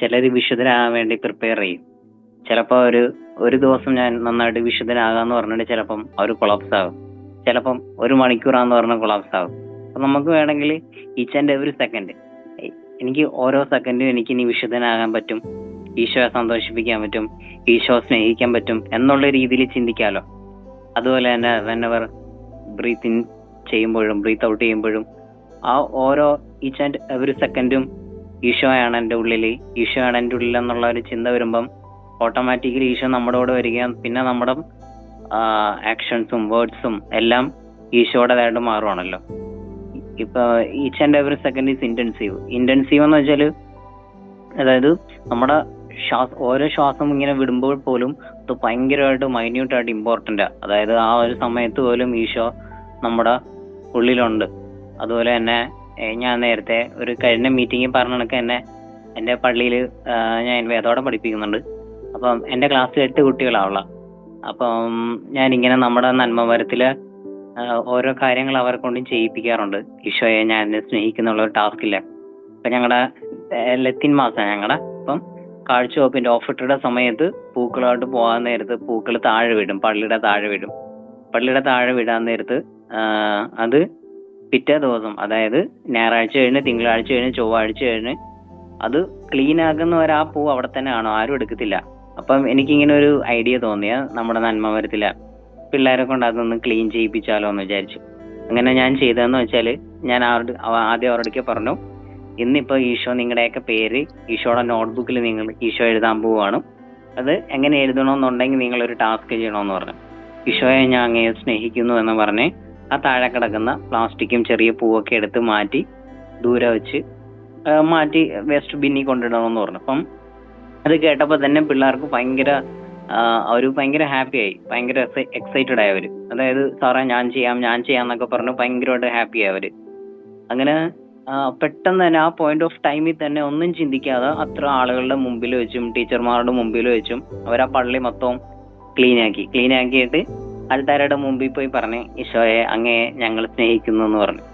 ചിലർ വിശുദ്ധരാകാൻ വേണ്ടി പ്രിപ്പയർ ചെയ്യും. ചിലപ്പോൾ ഒരു ഒരു ദിവസം ഞാൻ നന്നായിട്ട് വിശുദ്ധനാകാന്ന് പറഞ്ഞിട്ട് ചിലപ്പം അവർ കൊളാപ്സ് ആകും. ചിലപ്പം ഒരു മണിക്കൂറാന്ന് പറഞ്ഞാൽ കൊളാപ്സ് ആകും. അപ്പം നമുക്ക് വേണമെങ്കിൽ ഈച്ച് ആൻഡ് എവറി സെക്കൻഡ് എനിക്ക് ഓരോ സെക്കൻഡും എനിക്ക് ഇനി വിശുദ്ധനാകാൻ പറ്റും ഈശോയെ സന്തോഷിപ്പിക്കാൻ പറ്റും ഈശോ സ്നേഹിക്കാൻ പറ്റും എന്നുള്ള രീതിയിൽ ചിന്തിക്കാമല്ലോ അതുപോലെ തന്നെ വെനവർ ബ്രീത്ത് ഇൻ ചെയ്യുമ്പോഴും ബ്രീത്ത് ഔട്ട് ചെയ്യുമ്പോഴും ആ ഓരോ ഈച്ച് ആൻഡ് എവറി സെക്കൻഡും ഈശോയാണ് എന്റെ ഉള്ളിൽ. ഈശോയാണ് എന്റെ ഉള്ളിൽ എന്നുള്ള ഒരു ചിന്ത വരുമ്പം ഓട്ടോമാറ്റിക്കലി ഈശോ നമ്മുടെ കൂടെ വരികയും പിന്നെ നമ്മുടെ ആക്ഷൻസും വേർഡ്സും എല്ലാം ഈശോയുടേതായിട്ട് മാറുവാണല്ലോ. ഇപ്പൊ each and every second is intensive intensive എന്ന് വെച്ചാൽ അതായത് നമ്മുടെ ശ്വാസം ഓരോ ശ്വാസം ഇങ്ങനെ വിടുമ്പോൾ പോലും അത് ഭയങ്കരമായിട്ട് മൈന്യൂട്ടായിട്ട് ആണ് അതായത് ആ ഒരു സമയത്ത് പോലും ഈശോ നമ്മുടെ ഉള്ളിലുണ്ട്. അതുപോലെ തന്നെ ഞാൻ നേരത്തെ ഒരു കഴിഞ്ഞ മീറ്റിംഗിൽ പറഞ്ഞ കണക്ക് തന്നെ എന്റെ പള്ളിയിൽ ഞാൻ വേദോടെ പഠിപ്പിക്കുന്നുണ്ട്. അപ്പം എന്റെ ക്ലാസ്സിൽ എട്ട് കുട്ടികളാവുള്ള അപ്പം ഇങ്ങനെ നമ്മുടെ നന്മമരത്തിൽ ഓരോ കാര്യങ്ങൾ അവരെ കൊണ്ടും ചെയ്യിപ്പിക്കാറുണ്ട്. ഈശോയെ ഞാൻ എന്നെ സ്നേഹിക്കുന്നുള്ള ഒരു ടാസ്കില്ല ഇപ്പം ഞങ്ങളുടെ ലത്തിൻ മാസം ഞങ്ങളുടെ അപ്പം കാഴ്ചവെപ്പിന്റെ ഓഫിട്ടയുടെ സമയത്ത് പൂക്കളായിട്ട് പോകാൻ നേരത്ത് പൂക്കൾ താഴെ വിടും പള്ളിയുടെ താഴെ വിടും പള്ളിയുടെ താഴെ വിടാൻ നേരത്ത് അത് പിറ്റേ ദിവസം അതായത് ഞായറാഴ്ച കഴിഞ്ഞ് തിങ്കളാഴ്ച കഴിഞ്ഞ് ചൊവ്വാഴ്ച കഴിഞ്ഞ് അത് ക്ലീൻ ആക്കുന്നവരെ ആ പൂ അവിടെ തന്നെ കാണും ആരും എടുക്കത്തില്ല. അപ്പം എനിക്കിങ്ങനെ ഒരു ഐഡിയ തോന്നിയ നമ്മുടെ നന്മമരത്തില പിള്ളേരെ കൊണ്ട് അതൊന്ന് ക്ലീൻ ചെയ്യിപ്പിച്ചാലോ എന്ന് വിചാരിച്ചു. അങ്ങനെ ഞാൻ ചെയ്തതെന്ന് വെച്ചാൽ ഞാൻ അവരുടെ അവ- ആദ്യം അവരോടൊക്കെ പറഞ്ഞു ഇന്നിപ്പോ ഈശോ നിങ്ങളുടെയൊക്കെ പേര് ഈശോയുടെ നോട്ട്ബുക്കിൽ നിങ്ങൾ ഈശോ എഴുതാൻ പോവുകയാണ് അത് എങ്ങനെ എഴുതണമെന്നുണ്ടെങ്കിൽ നിങ്ങൾ ഒരു ടാസ്ക് ചെയ്യണമെന്ന് പറഞ്ഞു. ഈശോയെ ഞാൻ അങ്ങയെ സ്നേഹിക്കുന്നു എന്ന് പറഞ്ഞ് ആ താഴെ കിടക്കുന്ന പ്ലാസ്റ്റിക്കും ചെറിയ പൂവൊക്കെ എടുത്ത് മാറ്റി ദൂരെ വെച്ച് മാറ്റി വേസ്റ്റ് ബിന്നി കൊണ്ടിടണമെന്ന് പറഞ്ഞു. അപ്പം അത് കേട്ടപ്പോൾ തന്നെ പിള്ളേർക്ക് ഭയങ്കര അവർ ഭയങ്കര ഹാപ്പി ആയി. ഭയങ്കര എക്സൈറ്റഡ് ആയി അവർ അതായത് സാറേ ഞാൻ ചെയ്യാം ഞാൻ ചെയ്യാം എന്നൊക്കെ പറഞ്ഞ് ഭയങ്കരമായിട്ട് ഹാപ്പി ആയവർ അങ്ങനെ പെട്ടെന്ന് തന്നെ ആ പോയിന്റ് ഓഫ് ടൈമിൽ തന്നെ ഒന്നും ചിന്തിക്കാതെ അത്ര ആളുകളുടെ മുമ്പിൽ വെച്ചും ടീച്ചർമാരുടെ മുമ്പിൽ വെച്ചും അവർ ആ പള്ളി മൊത്തം ക്ലീൻ ആക്കി. ക്ലീൻ ആക്കിയിട്ട് ആൾക്കാരുടെ മുമ്പിൽ പോയി പറഞ്ഞു ഈശോയെ അങ്ങേ ഞങ്ങൾ സ്നേഹിക്കുന്നു എന്ന് പറഞ്ഞു.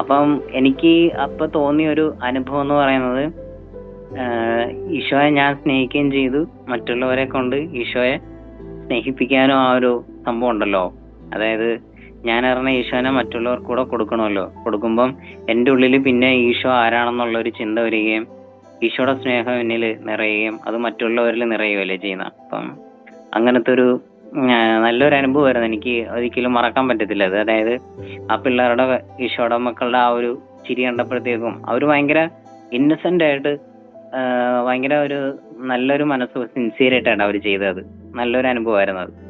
അപ്പം എനിക്ക് അപ്പൊ തോന്നിയ ഒരു അനുഭവം എന്ന് പറയുന്നത് ഈശോയെ ഞാൻ സ്നേഹിക്കുകയും ചെയ്തു. മറ്റുള്ളവരെ കൊണ്ട് ഈശോയെ സ്നേഹിപ്പിക്കാനും ആ ഒരു സംഭവം ഉണ്ടല്ലോ. അതായത് ഞാൻ അറിഞ്ഞ ഈശോനെ മറ്റുള്ളവർക്ക് കൂടെ കൊടുക്കണമല്ലോ. കൊടുക്കുമ്പം എന്റെ ഉള്ളിൽ പിന്നെ ഈശോ ആരാണെന്നുള്ള ഒരു ചിന്ത വരികയും ഈശോയുടെ സ്നേഹം എന്നിൽ നിറയുകയും അത് മറ്റുള്ളവരിൽ നിറയുകയല്ലേ ചെയ്യുന്ന അപ്പം അങ്ങനത്തെ ഒരു നല്ലൊരു അനുഭവമായിരുന്നു. എനിക്ക് ഒരിക്കലും മറക്കാൻ പറ്റത്തില്ല അത്. അതായത് ആ പിള്ളേരുടെ ഈശോയുടെ മക്കളുടെ ആ ഒരു ചിരി കണ്ടപ്പോഴത്തേക്കും അവർ ഭയങ്കര ഇന്നസെന്റ് ആയിട്ട് ഭയങ്കര ഒരു നല്ലൊരു മനസ്സ് സിൻസിയർ ആയിട്ടാണ് അവർ ചെയ്തത്. നല്ലൊരു അനുഭവമായിരുന്നു അത്.